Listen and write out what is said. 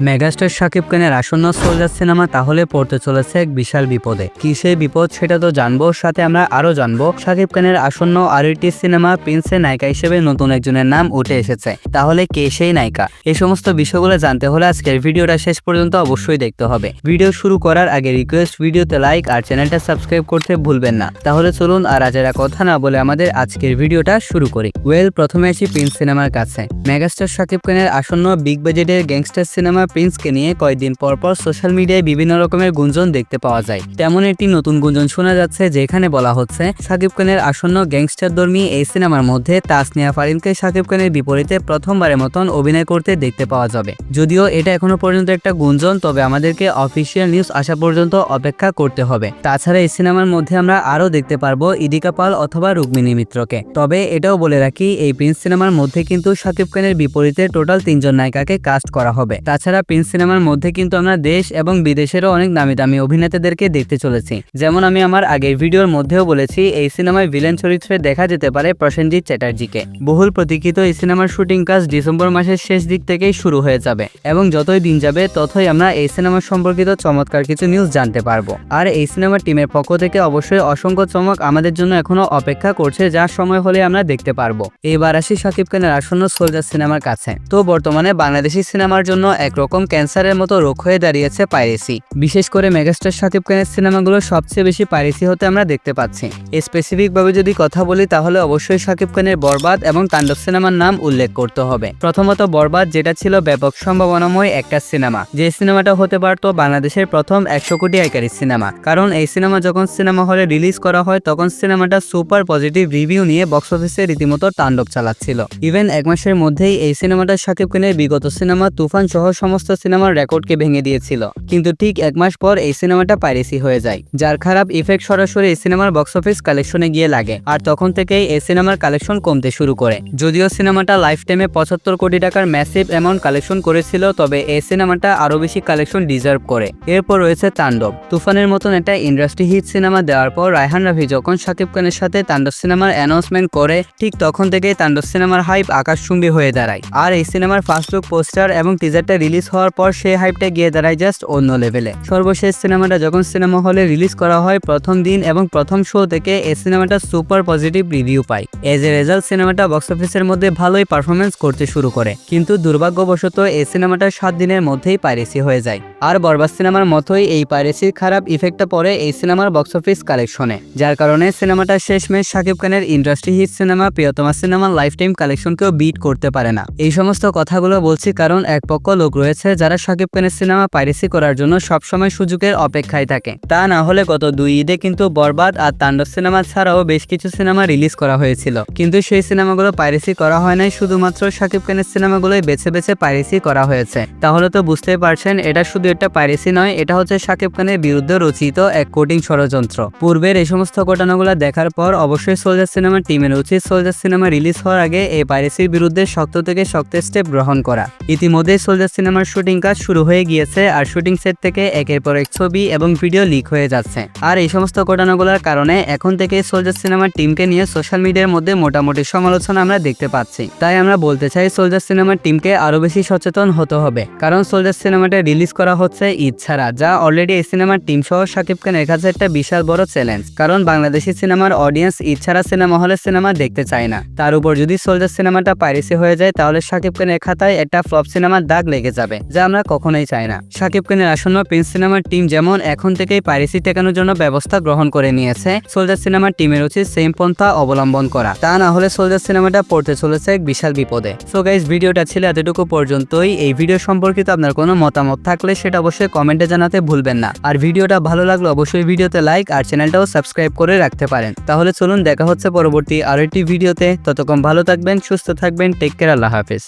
Megastar Shakib খানের আসন্ন soldier cinema তাহলে পড়তে চলেছে এক বিশাল বিপদে। কি সেই বিপদ সেটা তো জানব, সাথে আমরা আরও জানব। শাকিব খানের আসন্ন আরটি সিনেমা প্রিন্সের নায়িকা হিসেবে নতুন একজনের নাম উঠে এসেছে। তাহলে কে সেই নায়িকা? এই সমস্ত বিষয়গুলো জানতে হলে আজকের ভিডিওটা শেষ পর্যন্ত অবশ্যই দেখতে হবে। ভিডিও শুরু করার আগে রিকোয়েস্ট ভিডিওতে লাইক আর চ্যানেলটা সাবস্ক্রাইব করতে ভুলবেন না। তাহলে চলুন আর আজেরা কথা না বলে আমাদের আজকের ভিডিওটা শুরু করি। ওয়েল প্রথমে আসি প্রিন্স সিনেমার কাছে। মেগাস্টার শাকিব খানের আসন্ন বিগ বাজেটের গ্যাংস্টার সিনেমা প্রিন্সকে নিয়ে কয়েকদিন পর পর সোশ্যাল মিডিয়ায় বিভিন্ন রকমের গুঞ্জন দেখতে পাওয়া যায়। তেমন একটি নতুন গুঞ্জন শোনা যাচ্ছে যেখানে বলা হচ্ছে, শাকিব খানের আসন্ন গ্যাংস্টার ধর্মী এই সিনেমার মধ্যে তাসনিয়া ফারিনকে শাকিব খানের বিপরীতে প্রথমবারের মতন অভিনয় করতে দেখতে পাওয়া যাবে। যদিও এটা এখনও পর্যন্ত একটা গুঞ্জন, তবে আমাদেরকে অফিসিয়াল নিউজ আসা পর্যন্ত অপেক্ষা করতে হবে। তাছাড়া এই সিনেমার মধ্যে আমরা আরও দেখতে পারব ইদিকা পাল অথবা রুক্মিণী মিত্রকে। তবে এটাও বলে রাখি, এই প্রিন্স সিনেমার মধ্যে কিন্তু শাকিব খানের বিপরীতে টোটাল তিনজন নায়িকাকে কাস্ট করা হবে। তাছাড়া প্রিন্স সিনেমার মধ্যে কিন্তু আমরা দেশ এবং বিদেশেরও অনেক দামি দামি অভিনেতাদেরকে দেখতে চলেছি। যেমন আমি আমার আগের ভিডিওর মধ্যেও বলেছি, এই সিনেমায় ভিলেন চরিত্রে দেখা যেতে পারে প্রসেনজিৎ চ্যাটার্জিকে। বহুল প্রতীক্ষিত এই সিনেমার শুটিং কাজ ডিসেম্বর মাসের শেষ দিক থেকেই শুরু হয়ে যাবে এবং যতই দিন যাবে, ততই আমরা এই সিনেমা সম্পর্কিত চমৎকার কিছু নিউজ জানতে পারব। আর এই সিনেমার টিমের পক্ষ থেকে অবশ্যই অসংখ্য চমক আমাদের জন্য এখনও অপেক্ষা করছে যার সময় হলে আমরা দেখতে পারব। এবার আসি শাকিব খানের আসন্ন সোলজার সিনেমার কাছে। তো বর্তমানে বাংলাদেশি সিনেমার জন্য একরকম ক্যান্সারের মতো রোগ হয়ে দাঁড়িয়েছে পাইরেসি। বিশেষ করে মেগাস্টার শাকিব খানের সিনেমাগুলো সবচেয়ে বেশি পাইরেসি হতে আমরা দেখতে পাচ্ছি। স্পেসিফিকভাবে যদি কথা বলি তাহলে অবশ্যই শাকিব খানের বরবাদ এবং তাণ্ডব সিনেমার নাম উল্লেখ করতে হবে। প্রথমত বরবাদ যেটা ছিল ব্যাপক সম্ভাবনাময় একটা সিনেমা। যে সিনেমাটা হতে পারতো বাংলাদেশের প্রথম একশো কোটি আয়কারী সিনেমা। কারণ এই সিনেমা যখন সিনেমা হলে রিলিজ করা হয় তখন সিনেমাটা সুপার পজিটিভ রিভিউ নিয়ে বক্স অফিসে রীতিমতো তাণ্ডব চালাচ্ছিল। ইভেন এক মাসের মধ্যেই এই সিনেমাটা শাকিব খানের বিগত সিনেমা তুফান সহ সমস্ত সিনেমার রেকর্ডকে ভেঙে দিয়েছিল। কিন্তু ঠিক এক মাস পর এই সিনেমাটা পাইরেসি হয়ে যায়, যার খারাপ ইফেক্ট সরাসরি এই সিনেমার বক্স অফিস কালেকশনে গিয়ে লাগে, আর তখন থেকেই এই সিনেমার কালেকশন কমতে শুরু করে। যদিও সিনেমাটা লাইফ টাইমে পঁচাত্তর কোটি টাকার ম্যাসিভ অ্যামাউন্ট কালেকশন করেছিল, তবে এই সিনেমাটা আরও বেশি কালেকশন ডিজার্ভ করে। এরপর রয়েছে তাণ্ডব। তুফানের মতন একটা ইন্ডাস্ট্রি হিট সিনেমা দেওয়ার পর রায়হান রাভি যখন শাকিব খানের সাথে তাণ্ডব সিনেমার অ্যানাউন্সমেন্ট করে, ঠিক তখন থেকেই তাণ্ডব সিনেমার হাইপ আকাশচুম্বী হয়ে দাঁড়ায়। আর এই সিনেমার ফার্স্ট লুক পোস্টার এবং টিজারটা রিলিজ হওয়ার পর সেই হাইপটা গিয়ে দাঁড়ায় জাস্ট অন্য লেভেলে সর্বশেষ সিনেমাটা যখন সিনেমা হলে রিলিজ করা হয়, প্রথম দিন এবং প্রথম শো থেকে এই সিনেমাটা সুপার পজিটিভ রিভিউ পায়। এজ এ রেজাল্ট সিনেমাটা বক্স অফিসের মধ্যে ভালোই পারফরমেন্স করতে শুরু করে। কিন্তু দুর্ভাগ্যবশত এই সিনেমাটা সাত দিনের মধ্যেই পাইরেসি হয়ে যায়। আর বরবাদ সিনেমার মতোই এই পাইরেসির খারাপ ইফেক্টটা পড়ে এই সিনেমার বক্স অফিস কালেকশনে যার কারণে সিনেমাটা শেষমেশ শাকিব খানের ইন্ডাস্ট্রি হিট সিনেমা প্রিয়তমা সিনেমার লাইফ টাইম কালেকশনকেও বিট করতে পারে না। এই সমস্ত কথাগুলো বলছি কারণ এক পক্ষ লোক রয়েছে যারা শাকিব খানের সিনেমা পাইরেসি করার জন্য সবসময় সুযোগের অপেক্ষায় থাকে। তা না হলে গত দুই ঈদে কিন্তু বরবাদ আর তাণ্ডব সিনেমা ছাড়াও বেশ কিছু সিনেমা রিলিজ করা হয়েছিল। কিন্তু সেই সিনেমাগুলো পাইরেসি করা হয় নাই, শুধুমাত্র শাকিব খানের সিনেমাগুলোই বেছে বেছে পাইরেসি করা হয়েছে। তাহলে তো বুঝতেই পারছেন, এটা শুধু একটা পাইরেসি নয়, এটা হচ্ছে শাকিব খানের বিরুদ্ধে রচিত এক কোটিং ষড়যন্ত্র। পূর্বের এই সমস্ত ঘটনাগুলো দেখার পর অবশ্যই সোলজার সিনেমার টিমের উচিত সোলজার সিনেমা রিলিজ হওয়ার আগে এই পাইরেসির বিরুদ্ধে শক্ত থেকে শক্ত স্টেপ গ্রহণ করা। ইতিমধ্যেই সোলজার সিনেমার শুটিং কাজ শুরু হয়ে গিয়েছে আর শুটিং সেট থেকে একের পর এক ছবি এবং ভিডিও লিক হয়ে যাচ্ছে। আর এই সমস্ত ঘটনাগুলোর কারণে এখন থেকে সোলজার সিনেমার টিমকে নিয়ে সোশ্যাল মিডিয়ার মধ্যে মোটামুটি সমালোচনা আমরা দেখতে পাচ্ছি। তাই আমরা বলতে চাই সোলজার সিনেমার টিমকে আরও বেশি সচেতন হতে হবে। কারণ সোলজার সিনেমাটা রিলিজ করা হচ্ছে ঈদ ছাড়া, যা অলরেডি এই সিনেমার টিম সহ শাকিব খানের কাছে একটা বিশাল বড় চ্যালেঞ্জ কারণ বাংলাদেশি সিনেমার অডিয়েন্স ঈদ ছাড়া সিনেমা হলে সিনেমা দেখতে চায় না। তার উপর যদি সোলজার সিনেমাটা পাইরেসি হয়ে যায়, তাহলে শাকিব খানের খাতায় একটা ফ্লপ সিনেমার দাগ লেগে যাবে। যা আমরা কখনোই চাই না। সাকিব খানের আসন্ন প্রিন্স সিনেমার টিম যেমন এখন থেকেই পাইরেসি টেকানোর জন্য ব্যবস্থা গ্রহণ করে নিয়েছে, সোলজার সিনেমার টিমের উচিত সেম পন্থা অবলম্বন করা। তা না হলে সোলজার সিনেমাটা পড়তে চলেছে এক বিশাল বিপদে। সো গাইজ ভিডিওটা ছিল এতটুকু পর্যন্তই। এই ভিডিও সম্পর্কিত আপনার কোনো মতামত থাকলে সেটা অবশ্যই কমেন্টে জানাতে ভুলবেন না। আর ভিডিওটা ভালো লাগলে অবশ্যই ভিডিওতে লাইক আর চ্যানেলটাও সাবস্ক্রাইব করে রাখতে পারেন। তাহলে চলুন দেখা হচ্ছে পরবর্তী আরও একটি ভিডিওতে। ততক্ষণ ভালো থাকবেন, সুস্থ থাকবেন টেক কেয়ার আল্লাহ হাফিজ।